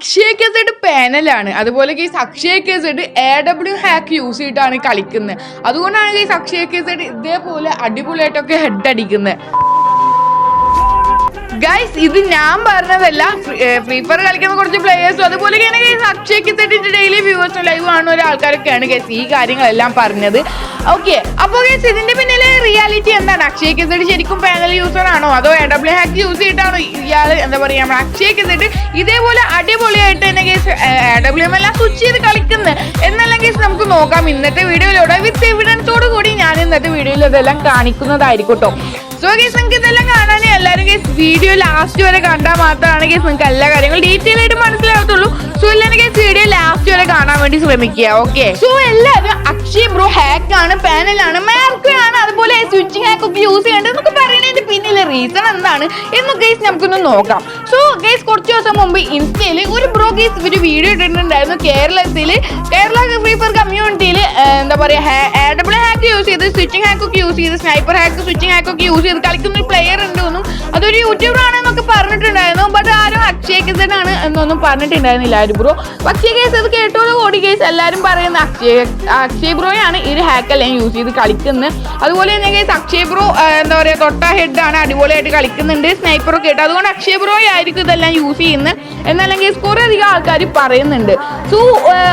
അക്ഷയ കേസഡ് പാനലാണ്. അതുപോലെ കേസ് അക്ഷയ കേസഡ് എ ഡബ്ല്യു ഹാക്ക് യൂസ് ചെയ്തിട്ടാണ് കളിക്കുന്നത്. അതുകൊണ്ടാണ് കേസ് അക്ഷയ കേസഡ് ഇതേപോലെ അടിപൊളിയായിട്ടൊക്കെ ഹെഡ് അടിക്കുന്നത്. ഗൈസ് ഇത് ഞാൻ പറഞ്ഞതല്ല. ഫ്രീ ഫയർ കളിക്കുന്ന കുറച്ച് പ്ലേയേഴ്സും അതുപോലെ ഇങ്ങനെ ഗൈസ് അക്ഷയ്ക്ക് ഡെയിലി വ്യൂവേഴ്സും ലൈവ് കാണുന്ന ഒരാൾക്കാരൊക്കെയാണ് ഗൈസ് ഈ കാര്യങ്ങളെല്ലാം പറഞ്ഞത്. ഓക്കെ അപ്പോൾ ഗൈസ് ഇതിന്റെ പിന്നിലെ റിയാലിറ്റി എന്താണ്? അക്ഷയ് കിസഡ് ശരിക്കും പാനൽ യൂസർ ആണോ? അതോ എ ഡബ്ല്യു ഹാക്ക് യൂസ് ചെയ്തിട്ടാണോ ഇയാൾ എന്താ പറയുക നമ്മൾ അക്ഷയ് കിസഡ് ഇതേപോലെ അടിപൊളിയായിട്ട് തന്നെ ഗൈസ് എ ഡബ്ല്യു എം എല്ലാം സ്വിച്ച് ചെയ്ത് കളിക്കുന്നത് എന്നല്ല ഗൈസ് നമുക്ക് നോക്കാം. ഇന്നത്തെ വീഡിയോയിലൂടെ വിത്ത് എവിഡൻസോട് കൂടി ഞാൻ ഇന്നത്തെ വീഡിയോയിൽ ഇതെല്ലാം കാണിക്കുന്നതായിരിക്കും കേട്ടോ സോ ഗേസ് നിങ്ങൾക്ക് ഇതെല്ലാം കാണാൻ എല്ലാവരും ഗേസ് വീഡിയോ ലാസ്റ്റ് വരെ കണ്ടാൽ മാത്രമാണ് ഗേസ് നിങ്ങൾക്ക് എല്ലാ കാര്യങ്ങളും ഡീറ്റെയിൽ ആയിട്ട് മനസ്സിലാകത്തുള്ളൂ. സോ എല്ലാവരും ഗേസ് വീഡിയോ ലാസ്റ്റ് വരെ കാണാൻ വേണ്ടി ശ്രമിക്കുക ഓക്കെ സോ എല്ലാവരും അക്ഷയ് ബ്രോ ആണ് പാനലാണ് മാർക്കാണ് അതുപോലെ സ്വിച്ചിങ് ഹാക്ക് ഒക്കെ യൂസ് ചെയ്യേണ്ടത് എന്നൊക്കെ പറയുന്നതിന്റെ പിന്നിലെ റീസൺ എന്താണ് എന്ന് ഗേസ് നമുക്കൊന്ന് നോക്കാം. സോ ഗേസ് കുറച്ച് ദിവസം മുമ്പ് ഇൻസ്റ്റയിൽ ഒരു ബ്രോ ഗേസ് ഒരു വീഡിയോ ഇട്ടിട്ടുണ്ടായിരുന്നു കേരളത്തിൽ കേരള ഫ്രീ ഫയർ കമ്മ്യൂണിറ്റിയിൽ എന്താ പറയുക ഡബിൾ ഹാക്ക് യൂസ് ചെയ്ത് സ്വിച്ചിങ് ഹാക്ക് ഒക്കെ യൂസ് ചെയ്ത് സ്നൈപ്പർ ഹാക്ക് സ്വിച്ചിങ് ഹാക്ക് ഒക്കെ യൂസ് ചെയ്ത് കളിക്കുന്ന ഒരു പ്ലെയർ ഉണ്ടെന്നും അതൊരു യൂട്യൂബർ ആണെന്നൊക്കെ പറഞ്ഞിട്ടുണ്ടായിരുന്നു ബട്ട് ആരും അക്ഷയ കേസനാണ് എന്നൊന്നും പറഞ്ഞിട്ടുണ്ടായിരുന്നില്ല ആരും ബ്രോ. പക്ഷേ കേസ് അത് കേട്ടോട് കോടി കേസ് എല്ലാവരും പറയുന്ന അക്ഷയ അക്ഷയ് ബ്രോയാണ് ഈ ഒരു ഹാക്ക് എല്ലാം യൂസ് ചെയ്ത് കളിക്കുന്നത്. അതുപോലെ തന്നെ കേസ് അക്ഷയ് ബ്രോ എന്താ പറയുക തൊട്ട ഹെഡാണ് അടിപൊളിയായിട്ട് കളിക്കുന്നുണ്ട്. സ്നൈപ്പറൊക്കെ ഇട്ട്. അതുകൊണ്ട് അക്ഷയ് ബ്രോ ആയിരിക്കും ഇതെല്ലാം യൂസ് ചെയ്യുന്നത്. എന്നല്ലെങ്കിൽ കുറേ അധികം ആൾക്കാർ പറയുന്നുണ്ട്. സോ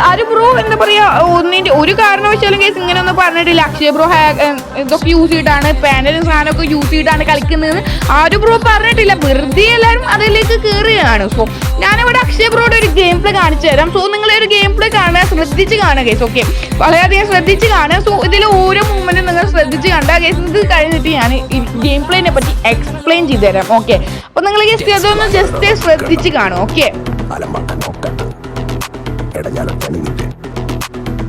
ആര് ബ്രോ എന്താ പറയുക ഒന്നിന്റെ ഒരു കാരണവശാലും കേസ് ഇങ്ങനെ ഒന്നും പറഞ്ഞിട്ടില്ല. അക്ഷയ് ബ്രോ ഹാക്ക് ഇതൊക്കെ യൂസ് ചെയ്തിട്ടാണ് പാനലും സാധനമൊക്കെ യൂസ് ചെയ്തിട്ടാണ് കളിക്കുന്നത്. ആരും ബ്രോ പറഞ്ഞിട്ടില്ല. വെറുതെ എല്ലാവരും അതിലേക്ക് കയറുകയാണ് സോ ഞാനിവിടെ അക്ഷയ ബ്രോയുടെ ഒരു ഗെയിം പ്ലേ കാണിച്ചു തരാം. സോ നിങ്ങൾ ഒരു ഗെയിം പ്ലേ കാണാൻ ശ്രദ്ധിച്ച് കാണുക ഗേസ് ഓക്കെ വളരെയധികം ശ്രദ്ധിച്ച് കാണുക. സോ ഇതിൽ ഓരോ മൂവ്മെന്റും നിങ്ങൾ ശ്രദ്ധിച്ച് കണ്ടാൽ ഗേസ് ഇത് കഴിഞ്ഞിട്ട് ഞാൻ ഈ ഗെയിം പ്ലേനെ പറ്റി എക്സ്പ്ലെയിൻ ചെയ്തു തരാം ഓക്കെ അപ്പൊ നിങ്ങൾ ജസ്റ്റ് അതൊന്ന് ജസ്റ്റ് ശ്രദ്ധിച്ച് കാണും ഓക്കെ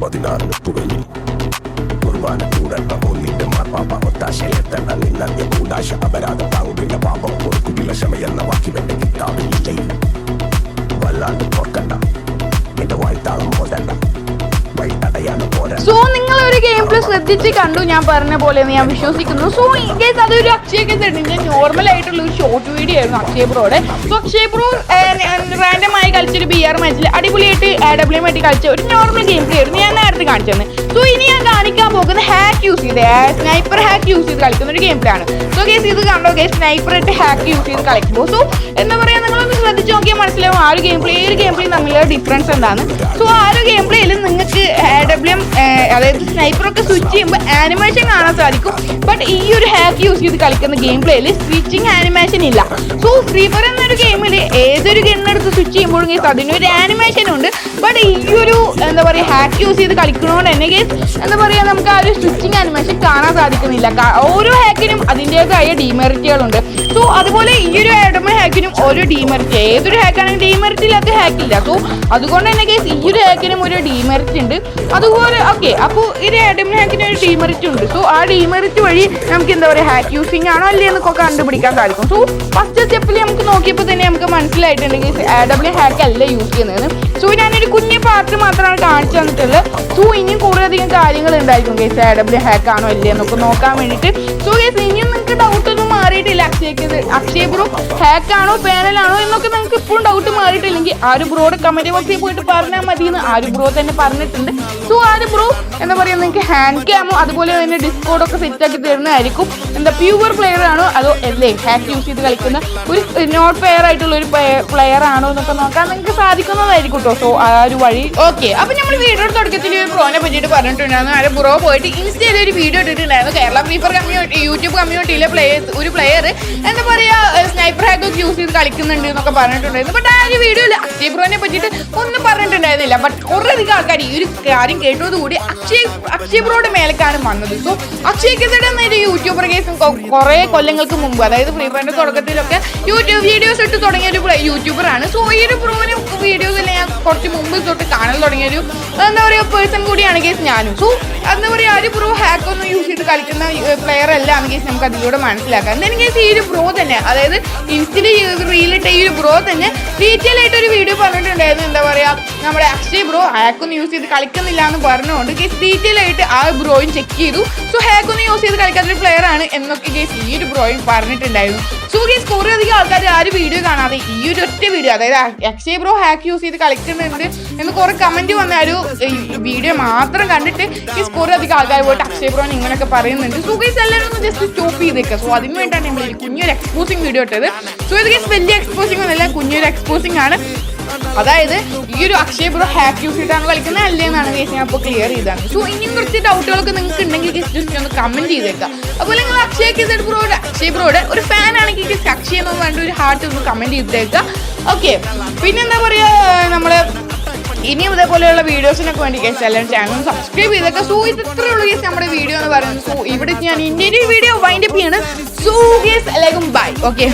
പതിനാറിന് തുടങ്ങി. കുർബാന കൂടണ്ട ഒന്നിന്റെ സോ നിങ്ങൾ ഒരു ഗെയിം പ്ലേ ശ്രദ്ധിച്ച് കണ്ടു ഞാൻ പറഞ്ഞ പോലെ ഞാൻ വിശ്വസിക്കുന്നു. സോ ഇൻ കേസ് അതൊരു അക്ഷയ കേസ് ഉണ്ട് നോർമൽ ആയിട്ടുള്ള ഒരു ഷോർട്ട് വീഡിയോ ആയിരുന്നു അക്ഷയ ബ്രോയുടെ. സോ അക്ഷയ് ബ്രോ റാൻഡമായി കളിച്ചൊരു ബി ആർ മാച്ചിൽ അടിപൊളിയായിട്ട് എ ഡബ്ല്യു ആയിട്ട് കളിച്ച ഒരു നോർമൽ ഗെയിം പ്ലേ ആയിരുന്നു ഞാൻ നേരത്തെ കാണിച്ചു തന്നെ സോ ഇനി ഞാൻ കാണിക്കാൻ പോകുന്നത്? ഹാക്ക് യൂസ് ചെയ്ത്. സ്നൈപ്പർ ഹാക്ക് യൂസ് ചെയ്ത് കളിക്കുന്ന ഒരു ഗെയിം പ്ലേ ആണ് സോ കേസ് ഇത് കണ്ടോ? കേസ് സ്നൈപ്പർ ആയിട്ട് ഹാക്ക് യൂസ് ചെയ്ത് കളിക്കുമ്പോൾ സോ എന്താ പറയാ? നിങ്ങളൊന്ന് ശ്രദ്ധിച്ച് നോക്കിയാൽ മനസ്സിലാവും ആ ഒരു ഗെയിം പ്ലേ ഒരു ഗെയിം പ്ലേ തമ്മിലുള്ള ഡിഫറൻസ് എന്താണ്. സോ ആ ഒരു ഗെയിം പ്ലേയിൽ നിങ്ങൾക്ക് ഡബ്ല്യു എം അതായത് സ്നൈപ്പർ ഒക്കെ സ്വിച്ച് ചെയ്യുമ്പോൾ ആനിമേഷൻ കാണാൻ സാധിക്കും. ബട്ട് ഈ ഒരു ഹാക്ക് യൂസ് ചെയ്ത് കളിക്കുന്ന ഗെയിം പ്ലേയിൽ സ്വിച്ചിങ് ആനിമേഷൻ ഇല്ല. സോ ഫ്രീ ഫയർ എന്നൊരു ഗെയിമിൽ ഏതൊരു ഗണ്ണെടുത്ത് സ്വിച്ച് ചെയ്യുമ്പോഴും അതിനൊരു ആനിമേഷൻ ഉണ്ട്. ഹാക്ക് യൂസ് ചെയ്ത് കളിക്കണോണ്ട് തന്നെ കേസ് എന്താ പറയുക നമുക്ക് ആ ഒരു സ്റ്റിച്ചിങ് അനിമേഷൻ കാണാൻ സാധിക്കുന്നില്ല. ഓരോ ഹാക്കിനും അതിന്റെതായ ഡീമെറിറ്റുകളുണ്ട് സോ അതുപോലെ ഈ ഒരു ആഡമ ഹാക്കിനും ഓരോ ഡീമെറിറ്റ് ഏതൊരു ഹാക്കാണെങ്കിൽ ഡീമെറിറ്റ് ഇല്ലാത്ത ഹാക്കില്ല സോ അതുകൊണ്ട് തന്നെ കേസ് ഈ ഒരു ഹാക്കിനും ഒരു ഡീമെറിറ്റ് ഉണ്ട്. അതുപോലെ ഓക്കെ അപ്പോൾ ഈ ഒരു ആഡം ഹാക്കിന് ഒരു ഡീമെറിറ്റ് ഉണ്ട്. സോ ആ ഡീമെറിറ്റ് വഴി നമുക്ക് എന്താ പറയുക ഹാക്ക് യൂസിങ് ആണോ അല്ലേ എന്നൊക്കെ കണ്ടുപിടിക്കാൻ സാധിക്കും. സോ ഫസ്റ്റ് സ്റ്റെപ്പിൽ നമുക്ക് നോക്കിയപ്പോൾ തന്നെ നമുക്ക് മനസ്സിലായിട്ടുണ്ടെങ്കിൽ ഡബ്ല്യു ഹാക്ക് അല്ല യൂസ് ചെയ്യുന്നത് സോ ഞാനൊരു കുഞ്ഞു പാർട്ട് മാത്രമാണ് കാണിച്ചു തന്നിട്ടുള്ളത് സോ ഇനിയും കുറേയധികം കാര്യങ്ങൾ ഉണ്ടായിരിക്കും കേസ് എ ഡബ്ല്യു ഹാക്ക് ആണോ ഇല്ലേ എന്നൊക്കെ നോക്കാൻ വേണ്ടിയിട്ട്. സോ കേസ് ഇനിയും നിങ്ങൾക്ക് ഡൗട്ട് മാറിയിട്ടില്ല. അക്ഷയ്ക്ക് അക്ഷയ ബ്രോ ആണോ പാനലാണോ എന്നൊക്കെ നമുക്ക് ഇപ്പോഴും ഡൗട്ട് മാറിയിട്ടില്ലെങ്കിൽ ആ ഒരു ബ്രോയുടെ കമന്റ് ബോക്സിൽ പോയിട്ട് പറഞ്ഞാൽ മതി എന്ന് ആ ഒരു ബ്രോ തന്നെ പറഞ്ഞിട്ടുണ്ട്. സോ ആര് ബ്രോ എന്താ പറയുക നിങ്ങൾക്ക് ഹാൻഡ് ക്യാമോ അതുപോലെ തന്നെ ഡിസ്കോഡൊക്കെ സെറ്റ് ആക്കി തരുന്നതായിരിക്കും. എന്താ പ്യൂവർ പ്ലെയർ ആണോ അതോ അല്ലേ ഹാക്ക് യൂസ് ചെയ്ത് കളിക്കുന്ന ഒരു നോട്ട് പ്ലെയർ ആയിട്ടുള്ള ഒരു പ്ലെയർ ആണോ എന്നൊക്കെ നോക്കാൻ നിങ്ങൾക്ക് സാധിക്കുന്നതായിരിക്കും കേട്ടോ സോ ആ ഒരു വഴി. ഓക്കെ അപ്പൊ നമ്മൾ വീഡിയോയുടെ തുടക്കത്തിൽ ഒരു പ്രോനെ പറ്റിയിട്ട് പറഞ്ഞിട്ടുണ്ടായിരുന്നു. ആ ബ്രോ പോയിട്ട് ഇൻസ്റ്റയിൽ ഒരു വീഡിയോ ഇട്ടിട്ടുണ്ടായിരുന്നു. Kerala free fire community YouTube കമ്മ്യൂണിറ്റിയിലെ players ഒരു പ്ലെയർ എന്താ പറയാ സ്നൈപ്പർ ഹാക്ക് ഒക്കെ യൂസ് ചെയ്ത് കളിക്കുന്നുണ്ട് എന്നൊക്കെ പറഞ്ഞിട്ടുണ്ടായിരുന്നു. ബട്ട് ആ ഒരു വീഡിയോയിൽ അക്ഷയ് ബ്രോനെ പറ്റിയിട്ട് ഒന്നും പറഞ്ഞിട്ടുണ്ടായിരുന്നില്ല. ബട്ട് കുറേ അധികം ആൾക്കാർ ഈ ഒരു കാര്യം കേട്ടതോടുകൂടി അക്ഷയ് അക്ഷയ് ബ്രോയുടെ മേലക്കാണ് വന്നത്. സോ അക്ഷയ് കിസഡ് എന്ന ഒരു യൂട്യൂബർ കേസും കുറേ കൊല്ലങ്ങൾക്ക് മുമ്പ് അതായത് ഫ്രീ ഫയറിന്റെ തുടക്കത്തിലൊക്കെ യൂട്യൂബ് വീഡിയോസ് ഇട്ട് തുടങ്ങിയ ഒരു യൂട്യൂബറാണ് സോ ഈ ഒരു ബ്രോനെ വീഡിയോസ് ഞാൻ കുറച്ച് മുമ്പ് തൊട്ട് കാണാൻ തുടങ്ങിയ ഒരു എന്താ പറയുക പേഴ്സൺ കൂടിയാണ് കേസ് ഞാനും. സോ എന്താ പറയുക ഒരു ബ്രോ ഹാക്ക് ഒന്നും യൂസ് ചെയ്ത് കളിക്കുന്ന പ്ലെയർ അല്ല എന്ന് കേസ് നമുക്ക് അതിലൂടെ മനസ്സിലാക്കാം. കേസ് ഈ ഒരു ബ്രോ തന്നെ അതായത് ഇൻസ്റ്റയിൽ റീലിട്ട ഈ ഒരു ബ്രോ തന്നെ ഡീറ്റെയിൽ ആയിട്ട് ഒരു വീഡിയോ പറഞ്ഞിട്ടുണ്ടായിരുന്നു. എന്താ പറയാ നമ്മുടെ അക്ഷയ് ബ്രോ ഹാക്കൊന്നും യൂസ് ചെയ്ത് കളിക്കുന്നില്ല എന്ന് പറഞ്ഞുകൊണ്ട് കേസ് ഡീറ്റെയിൽ ആയിട്ട് ആ ബ്രോയും ചെക്ക് ചെയ്തു. സോ ഹാക്കൊന്നും യൂസ് ചെയ്ത് കളിക്കാത്തൊരു പ്ലെയർ ആണ് എന്നൊക്കെ കേസ് ഈ ഒരു ബ്രോയും പറഞ്ഞിട്ടുണ്ടായിരുന്നു. സോ കേസ് കുറേ അധികം ആൾക്കാർ ആ ഒരു വീഡിയോ കാണാതെ ഈ ഒരു ഒറ്റ വീഡിയോ അതായത് അക്ഷയ് ബ്രോ ഹാക്ക് യൂസ് ചെയ്ത് കളിക്കുന്നുണ്ട് എന്ന് കുറെ കമന്റ് വന്ന ഒരു വീഡിയോ മാത്രം കണ്ടിട്ട് കേസ് കുറേ അധികം ആൾക്കാർ പോയിട്ട് അക്ഷയ് ബ്രോൻ ഇങ്ങനെയൊക്കെ പറയുന്നുണ്ട്. സോ കേസ് എല്ലാവരും ഒന്ന് ജസ്റ്റ് സ്റ്റോപ്പ് ചെയ്തേക്കുക സോ അതിന് വേണ്ടിയിട്ടാണ് നമ്മൾ കുഞ്ഞൊരു എക്സ്പോസിങ് വീഡിയോ ഇട്ടത്. സോ ഇത് കേസ് വലിയ എക്സ്പോസിംഗ് ഒന്നുമില്ല കുഞ്ഞൊരു എക്സ്പോസിംഗ് ആണ്. അതായത് ഈ ഒരു അക്ഷയ ബ്രോ ഹാക്ക് യൂസ് ചെയ്തിട്ടാണ് കളിക്കുന്നത് അല്ലേ എന്നാണ് കേസ് ഞാൻ അപ്പോൾ ക്ലിയർ ചെയ്താണ് സോ ഇനിയും കുറച്ച് ഡൗട്ടുകളൊക്കെ നിങ്ങൾക്ക് ഉണ്ടെങ്കിൽ ജസ്റ്റ് ഒന്ന് കമന്റ് ചെയ്തേക്കാം. അപ്പോൾ നിങ്ങൾ അക്ഷയ കേസ് ബ്രോയുടെ അക്ഷയ ബ്രോയുടെ ഒരു ഫാൻ ആണെങ്കിൽ ജസ്റ്റ് അക്ഷയ എന്ന് വേണ്ട ഒരു ഹാർട്ട് ഒന്ന് കമന്റ് ചെയ്തേക്കാം. ഓക്കെ പിന്നെന്താ പറയുക നമ്മൾ ഇനിയും ഇതേപോലെയുള്ള വീഡിയോസിനൊക്കെ വേണ്ടി കേസ് എല്ലാവരും ചാനൽ സബ്സ്ക്രൈബ് ചെയ്തേക്കാം. സോ ഇത് ഇത്രയുള്ള കേസ് നമ്മുടെ വീഡിയോ എന്ന് പറയുന്നത്. സോ ഇവിടെ ഞാൻ ഇന്ത്യൻ വീഡിയോ വൈൻഡപ്പ് ചെയ്യാണ്. സോ കേസ് എല്ലാവർക്കും ബൈ ഓക്കെ